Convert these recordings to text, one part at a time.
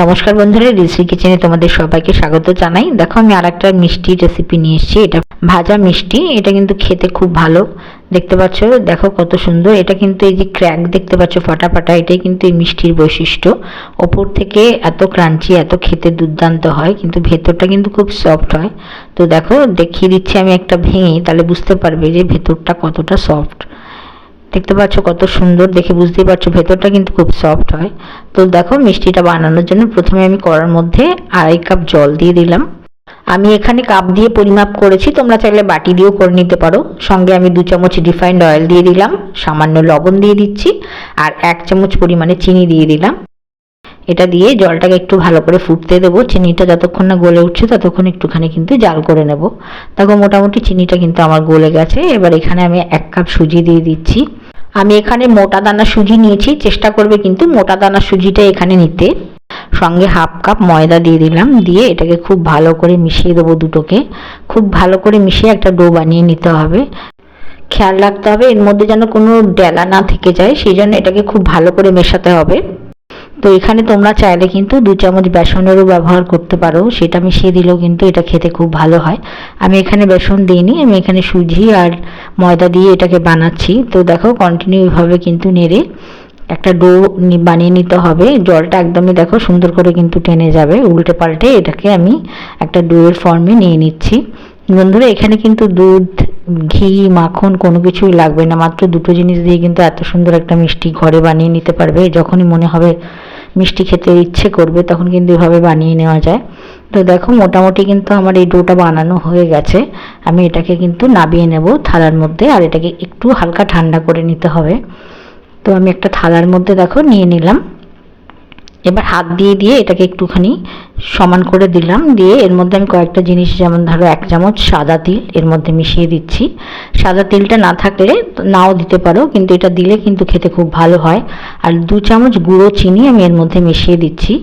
নমস্কার বন্ধুরা রিসি কিচেনে তোমাদের সবাইকে স্বাগত জানাই। দেখো, আমি আর একটা মিষ্টি রেসিপি নিয়ে এসেছি। এটা ভাজা মিষ্টি, এটা কিন্তু খেতে খুব ভালো। দেখতে পাচ্ছ, দেখো কত সুন্দর। এটা কিন্তু এই যে ক্র্যাক দেখতে পাচ্ছ ফাটা ফাটা এটাই কিন্তু এই মিষ্টির বৈশিষ্ট্য। ওপর থেকে এত ক্রাঞ্চি এত খেতে দুর্দান্ত হয়, কিন্তু ভেতরটা কিন্তু খুব সফট হয়। তো দেখো, দেখিয়ে দিচ্ছি আমি একটা ভেঙে, তাহলে বুঝতে পারবে যে ভেতরটা কতটা সফট দেখতে পাচ্ছ কত সুন্দর, দেখে বুঝতেই পারছ ভেতরটা কিন্তু খুব সফট হয়। তো দেখো মিষ্টিটা বানানোর জন্য প্রথমে আমি কড়ার মধ্যে আড়াই কাপ জল দিয়ে দিলাম। আমি এখানে কাপ দিয়ে পরিমাপ করেছি, তোমরা চাইলে বাটি দিয়েও করে নিতে পারো। সঙ্গে আমি দু চামচ রিফাইন্ড অয়েল দিয়ে দিলাম, সামান্য লবণ দিয়ে দিচ্ছি, আর এক চামচ পরিমাণে চিনি দিয়ে দিলাম। এটা দিয়ে জলটাকে একটু ভালো করে ফুটতে দেবো, চিনিটা যতক্ষণ না গলে উঠছে ততক্ষণ একটুখানি কিন্তু জাল করে নেব। দেখো মোটামুটি চিনিটা কিন্তু আমার গলে গেছে, এবার এখানে আমি এক কাপ সুজি দিয়ে দিচ্ছি। আমি এখানে মোটা দানা সুজি নিয়েছি, চেষ্টা করবে কিন্তু মোটা দানা সুজিটা এখানে নিতে। সঙ্গে হাফ কাপ ময়দা দিয়ে দিলাম, দিয়ে এটাকে খুব ভালো করে মিশিয়ে দেবো দুটোকে। খুব ভালো করে মিশিয়ে একটা ডো বানিয়ে নিতে হবে। খেয়াল রাখতে হবে, এর মধ্যে যেন কোনো ডেলা না থেকে যায়, সেই জন্য এটাকে খুব ভালো করে মেশাতে হবে। তো এখানে তোমরা চাইলে কিন্তু দু চামচ বেসনেরও ব্যবহার করতে পারো, সেটা মিশিয়ে দিলেও কিন্তু এটা খেতে খুব ভালো হয়। আমি এখানে বেসন দিইনি, আমি এখানে সুজি আর ময়দা দিয়ে এটাকে বানাচ্ছি। তো দেখো কন্টিনিউভাবে কিন্তু নেড়ে একটা ডো বানিয়ে নিতে হবে। জলটা একদমই দেখো, সুন্দর করে কিন্তু টেনে যাবে। উল্টে পাল্টে এটাকে আমি একটা ডোয়ের ফর্মে নিয়ে নিচ্ছি। বন্ধুরা, এখানে কিন্তু দুধ, ঘি, মাখন কোনো কিছুই লাগবে না। মাত্র দুটো জিনিস দিয়ে কিন্তু এত সুন্দর একটা মিষ্টি ঘরে বানিয়ে নিতে পারবে। যখনই মনে হবে মিষ্টি খেতে ইচ্ছে করবে, তখন কিন্তু এভাবে বানিয়ে নেওয়া যায়। তো দেখো, মোটামুটি কিন্তু আমার এই ডোটা বানানো হয়ে গেছে। আমি এটাকে কিন্তু নাবিয়ে নেব থালার মধ্যে, আর এটাকে একটু হালকা ঠান্ডা করে নিতে হবে। তো আমি একটা থালার মধ্যে দেখো নিয়ে নিলাম। এবার হাত দিয়ে দিয়ে এটাকে একটুখানি সমান করে দিলাম। দিয়ে এর মধ্যে আমি কয়েকটা জিনিস, যেমন ধরো এক চামচ সাদা তিল এর মধ্যে মিশিয়ে দিচ্ছি। সাদা তিলটা না থাকলে নাও দিতে পারো, কিন্তু এটা দিলে কিন্তু খেতে খুব ভালো হয়। আর দু চামচ গুঁড়ো চিনি আমি এর মধ্যে মিশিয়ে দিচ্ছি।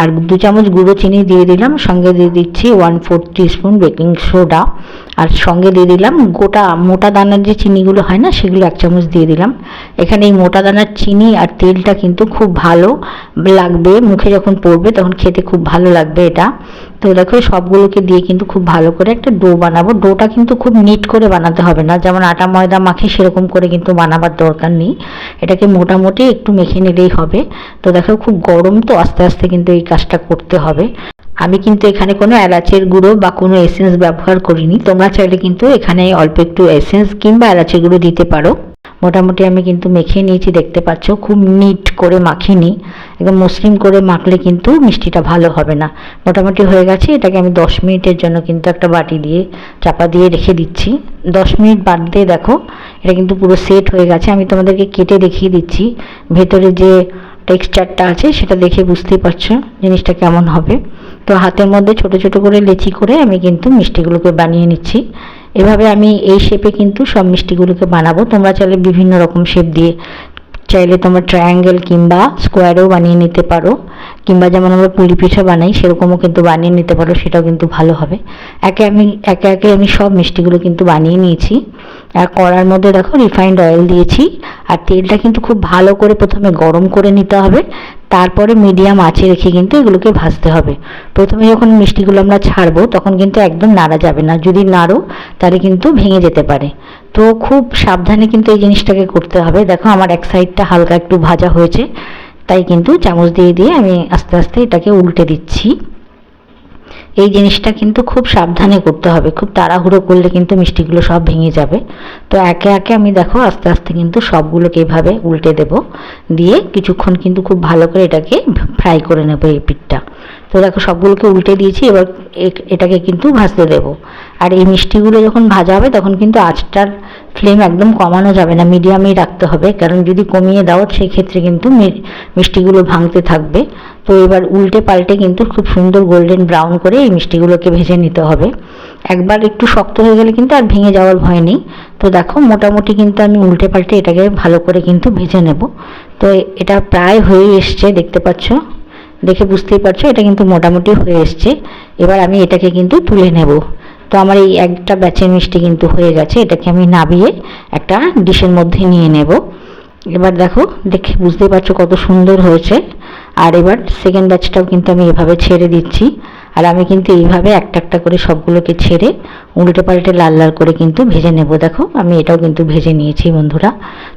আর দু চামচ গুঁড়ো চিনি দিয়ে দিলাম, সঙ্গে দিয়ে দিচ্ছি one four spoon baking soda আর সঙ্গে দিয়ে দিলাম গোটা মোটা দানার যে চিনিগুলো হয় না, সেগুলো এক চামচ দিয়ে দিলাম। এখানে এই মোটা দানার চিনি আর তেলটা কিন্তু খুব ভালো লাগবে, মুখে যখন পড়বে তখন খেতে খুব ভালো লাগবে এটা। তো দেখো সবগুলোকে দিয়ে কিন্তু খুব ভালো করে একটা ডো বানাবো। ডোটা কিন্তু খুব নিট করে বানাতে হবে না। যেমন আটা, ময়দা মাখে সেরকম করে কিন্তু বানাবার দরকার নেই। এটাকে মোটামুটি একটু মেখে নিলেই হবে। তো দেখো, খুব গরম তো আস্তে আস্তে কিন্তু এই কাজটা করতে হবে। আমি কিন্তু এখানে কোনো এলাচের গুঁড়ো বা কোনো এসেন্স ব্যবহার করিনি। তোমরা চাইলে কিন্তু এখানে অল্প একটু এসেন্স কিংবা এলাচের গুঁড়ো দিতে পারো। মোটামুটি আমি কিন্তু মেখে নিয়েছি, দেখতে পাচ্ছ, খুব নিট করে মাখিনি। একদম মসৃণ করে মাখলে কিন্তু মিষ্টিটা ভালো হবে না। মোটামুটি হয়ে গেছে, এটাকে আমি দশ মিনিটের জন্য কিন্তু একটা বাটি দিয়ে, চাপা দিয়ে রেখে দিচ্ছি। দশ মিনিট বাদ দিয়ে দেখো, এটা কিন্তু পুরো সেট হয়ে গেছে। আমি তোমাদেরকে কেটে দেখিয়ে দিচ্ছি। ভেতরে যে টেক্সচারটা আছে, সেটা দেখে বুঝতেই পারছ জিনিসটা কেমন হবে। তো হাতের মধ্যে ছোট ছোট করে লেচি করে আমি কিন্তু মিষ্টিগুলোকে বানিয়ে নিচ্ছি। এভাবে আমি এই শেপে কিন্তু সব মিষ্টিগুলোকে বানাবো। তোমরা চাইলে বিভিন্ন রকম শেপ দিয়ে চাইলে তোমরা ট্রায়াঙ্গেল কিংবা স্কোয়ারেও বানিয়ে নিতে পারো। কিংবা যেমন আমরা পুলি পিঠা বানাই, সেরকমও কিন্তু বানিয়ে নিতে পারো, সেটাও কিন্তু ভালো হবে। একে আমি, একে একে আমি সব মিষ্টিগুলো কিন্তু বানিয়ে নিয়েছি। আর কড়ার মধ্যে দেখো রিফাইন্ড অয়েল দিয়েছি। আর তেলটা কিন্তু খুব ভালো করে প্রথমে গরম করে নিতে হবে। তারপরে মিডিয়াম আঁচে রেখে কিন্তু এগুলোকে ভাজতে হবে। প্রথমে যখন মিষ্টিগুলো আমরা ছাড়বো, তখন কিন্তু একদম নাড়া যাবে না। যদি নাড়ো, তাহলে কিন্তু ভেঙে যেতে পারে। তো খুব সাবধানে কিন্তু এই জিনিসটাকে করতে হবে। দেখো আমার এক সাইডটা হালকা একটু ভাজা হয়েছে, তাই কিন্তু চামচ দিয়ে দিয়ে আমি আস্তে আস্তে এটাকে উল্টে দিচ্ছি। এই জিনিসটা কিন্তু খুব সাবধানে করতে হবে। খুব তাড়াহুড়ো করলে কিন্তু মিষ্টিগুলো সব ভেঙে যাবে। তো একে একে আমি দেখো আস্তে আস্তে কিন্তু সবগুলোকে এভাবে উল্টে দেব। দিয়ে কিছুক্ষণ কিন্তু খুব ভালো করে এটাকে ফ্রাই করে নেব এই পিঠটা। তো দেখো সবগুলোকে উল্টে দিয়েছি, এবার এটাকে কিন্তু ভাজতে দেবো। আর এই মিষ্টিগুলো যখন ভাজা হবে, তখন কিন্তু আঁচটার ফ্লেম একদম কমানো যাবে না মিডিয়ামেই রাখতে হবে। কারণ যদি কমিয়ে দাও সেই ক্ষেত্রে কিন্তু মিষ্টিগুলো ভাঙতে থাকবে। তো এবার উল্টে পাল্টে কিন্তু খুব সুন্দর গোল্ডেন ব্রাউন করে এই মিষ্টিগুলোকে ভেজে নিতে হবে। একবার একটু শক্ত হয়ে গেলে কিন্তু আর ভেঙে যাওয়ার ভয় নেই। তো দেখো, মোটামুটি কিন্তু আমি উল্টে পাল্টে এটাকে ভালো করে কিন্তু ভেজে নেব। তো এটা প্রায় হয়ে এসছে, দেখতে পাচ্ছ? দেখে বুঝতেই পারছ, এটা কিন্তু মোটামুটি হয়ে এসছে। এবার আমি এটাকে কিন্তু তুলে নেব। তো আমার এই একটা ব্যাচের মিষ্টি কিন্তু হয়ে গেছে, এটাকে আমি নাবিয়ে একটা ডিশের মধ্যে নিয়ে নেব। এবার দেখো, দেখে বুঝতে পারছ কত সুন্দর হয়েছে। আর এবার সেকেন্ড ব্যাচটাও কিন্তু আমি এভাবে ছেড়ে দিচ্ছি। আর আমি কিন্তু এইভাবে একটা একটা করে সবগুলোকে ছেড়ে উল্টে পাল্টে লাল লাল করে কিন্তু ভেজে নেব। দেখো, আমি এটাও কিন্তু ভেজে নিয়েছি বন্ধুরা।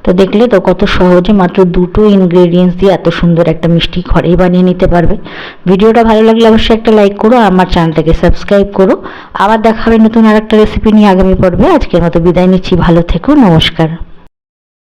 তো দেখলে তো কত সহজে মাত্র দুটো ইনগ্রেডিয়েন্টস দিয়ে এত সুন্দর একটা মিষ্টি ঘরেই বানিয়ে নিতে পারবে। ভিডিওটা ভালো লাগলে অবশ্যই একটা লাইক করো আর আমার চ্যানেলটাকে সাবস্ক্রাইব করো। আবার দেখা হবে নতুন আর একটা রেসিপি নিয়ে আগামী পর্বে। আজকের মতো বিদায় নিচ্ছি। ভালো থেকো, নমস্কার।